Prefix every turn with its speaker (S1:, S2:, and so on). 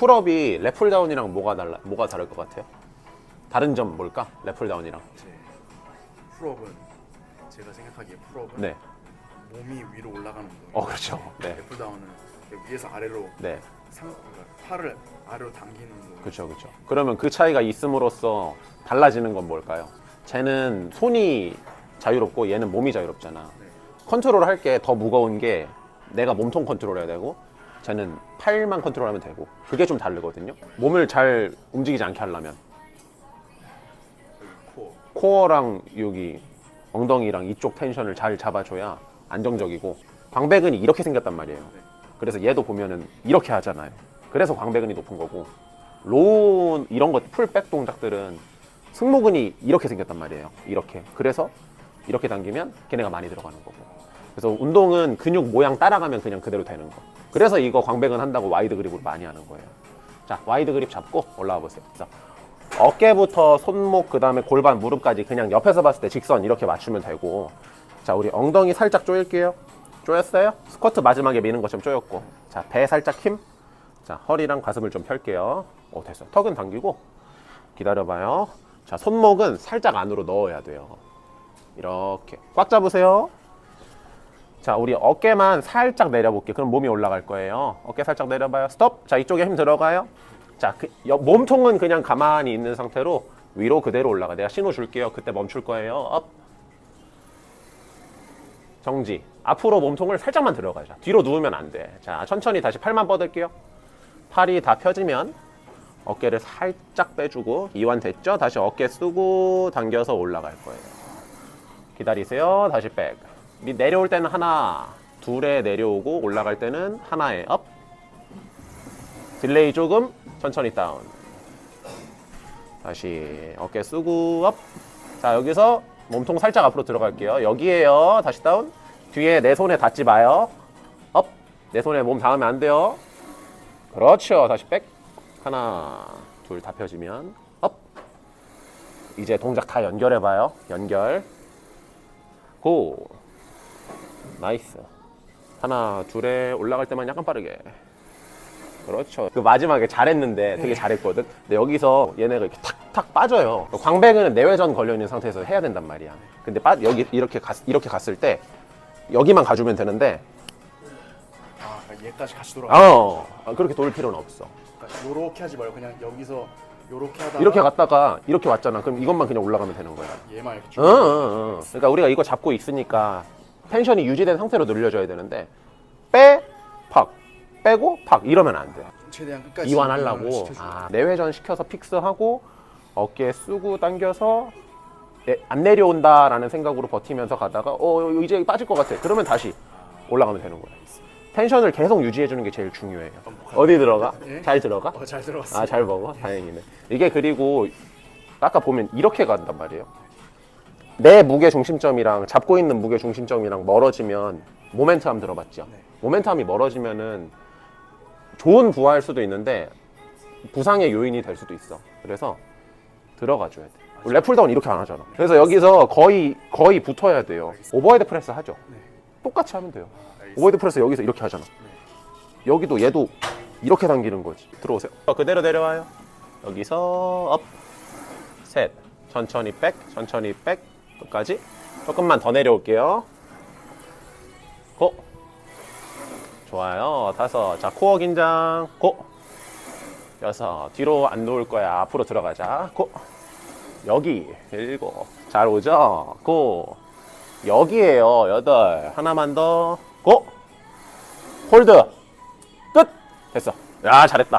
S1: 풀업이 랩풀다운이랑 뭐가 달라 뭐가 다를 것 같아요? 다른 점 뭘까? 랩풀다운이랑
S2: 제 풀업은 제가 생각하기에 풀업은
S1: 네.
S2: 몸이 위로 올라가는 거예요.
S1: 어 그렇죠. 네.
S2: 애플다운은 위에서 아래로
S1: 네.
S2: 상 그러니까 팔을 아래로 당기는 거.
S1: 그렇죠, 그렇죠. 그러면 그 차이가 있음으로써 달라지는 건 뭘까요? 쟤는 손이 자유롭고 얘는 몸이 자유롭잖아.
S2: 네.
S1: 컨트롤 할 게 더 무거운 게 내가 몸통 컨트롤 해야 되고 쟤는 팔만 컨트롤하면 되고 그게 좀 다르거든요. 몸을 잘 움직이지 않게 하려면. 코어랑 여기 엉덩이랑 이쪽 텐션을 잘 잡아줘야 안정적이고 광배근이 이렇게 생겼단 말이에요. 그래서 얘도 보면은 이렇게 하잖아요. 그래서 광배근이 높은 거고 로우 이런 것 풀백 동작들은 승모근이 이렇게 생겼단 말이에요. 이렇게. 그래서 이렇게 당기면 걔네가 많이 들어가는 거고. 그래서 운동은 근육 모양 따라가면 그냥 그대로 되는 거. 그래서 이거 광배근 한다고 와이드 그립으로 많이 하는 거예요. 자, 와이드 그립 잡고 올라와 보세요. 자, 어깨부터 손목 그다음에 골반 무릎까지 그냥 옆에서 봤을 때 직선 이렇게 맞추면 되고. 자 우리 엉덩이 살짝 조일게요. 조였어요? 스쿼트 마지막에 미는 것처럼 조였고. 자 배 살짝 힘자 허리랑 가슴을 좀 펼게요. 오 됐어 턱은 당기고. 기다려봐요. 자 손목은 살짝 안으로 넣어야 돼요. 이렇게. 꽉 잡으세요 자 우리 어깨만 살짝 내려볼게요. 그럼 몸이 올라갈 거예요. 어깨 살짝 내려봐요. 스톱. 자 이쪽에 힘 들어가요. 자 그, 여- 몸통은 그냥 가만히 있는 상태로 위로 그대로 올라가. 내가 신호 줄게요. 그때 멈출 거예요. 업. 정지. 앞으로 몸통을 살짝만 들어가자. 뒤로 누우면 안 돼 자 천천히 다시 팔만 뻗을게요. 팔이 다 펴지면 어깨를 살짝 빼주고 이완 됐죠? 다시 어깨 쓰고 당겨서 올라갈 거예요. 기다리세요. 다시 백. 밑 내려올 때는 하나, 둘에 내려오고 올라갈 때는 하나에 업. 딜레이 조금 천천히 다운. 다시 어깨 쓰고 업. 자 여기서 몸통 살짝 앞으로 들어갈게요. 여기에요. 다시 다운. 뒤에 내 손에 닿지 마요. 업. 내 손에 몸 닿으면 안 돼요. 그렇죠. 다시 백. 하나, 둘 다 펴지면 업. 이제 동작 다 연결해 봐요. 연결. 고 나이스. 하나 둘에 올라갈 때만 약간 빠르게. 그렇죠. 그 마지막에 잘했는데 되게 잘했거든? 근데 여기서 얘네가 이렇게 탁탁 빠져요. 광배근은 내외전 걸려있는 상태에서 해야 된단 말이야. 근데 빠, 여기 이렇게 갔, 이렇게 갔을 때 여기만 가주면 되는데
S2: 아 그러니까 얘까지 같이 돌아.
S1: 어 그렇게 돌 필요는 없어.
S2: 그러니까 요렇게 하지 말고 그냥 여기서 요렇게 하다가
S1: 이렇게 갔다가 이렇게 왔잖아. 그럼 이것만 그냥 올라가면 되는 거야.
S2: 얘만 이렇게
S1: 어,
S2: 쭉.
S1: 어, 어. 그러니까 우리가 이거 잡고 있으니까 텐션이 유지된 상태로 늘려줘야 되는데 빼, 팍, 빼고 팍 이러면 안 돼.
S2: 최대한 끝까지
S1: 이완하려고
S2: 시켜주고.
S1: 아, 내회전 시켜서 픽스하고 어깨 쓰고 당겨서 내- 안 내려온다라는 생각으로 버티면서 가다가 어 이제 빠질 것 같아. 그러면 다시 올라가면 되는 거야. 텐션을 계속 유지해 주는 게 제일 중요해요. 어디 들어가?
S2: 예?
S1: 잘 들어가?
S2: 어, 잘 들어갔어.
S1: 아 잘 먹어 다행이네 이게 그리고 아까 보면 이렇게 간단 말이에요 내 무게 중심점이랑 잡고 있는 무게 중심점이랑 멀어지면 모멘텀 들어봤죠?
S2: 네.
S1: 모멘텀이 멀어지면은 좋은 부하일 수도 있는데 부상의 요인이 될 수도 있어. 그래서 들어가 줘야 돼. 우리 랩풀다운 이렇게 안 하잖아. 그래서 여기서 거의 거의 붙어야 돼요. 오버헤드 프레스 하죠?
S2: 네.
S1: 똑같이 하면 돼요. 오버헤드 프레스 여기서 이렇게 하잖아. 여기도 얘도 이렇게 당기는 거지. 들어오세요. 어, 그대로 내려와요. 여기서 업, 셋, 천천히 백, 천천히 백, 끝까지. 조금만 더 내려올게요. 고. 좋아요. 다섯. 자, 코어 긴장. 고. 여섯. 뒤로 안 놓을 거야. 앞으로 들어가자. 고. 여기. 일곱. 잘 오죠? 고. 여기에요. 여덟. 하나만 더. 고. 홀드. 끝! 됐어. 야, 잘했다.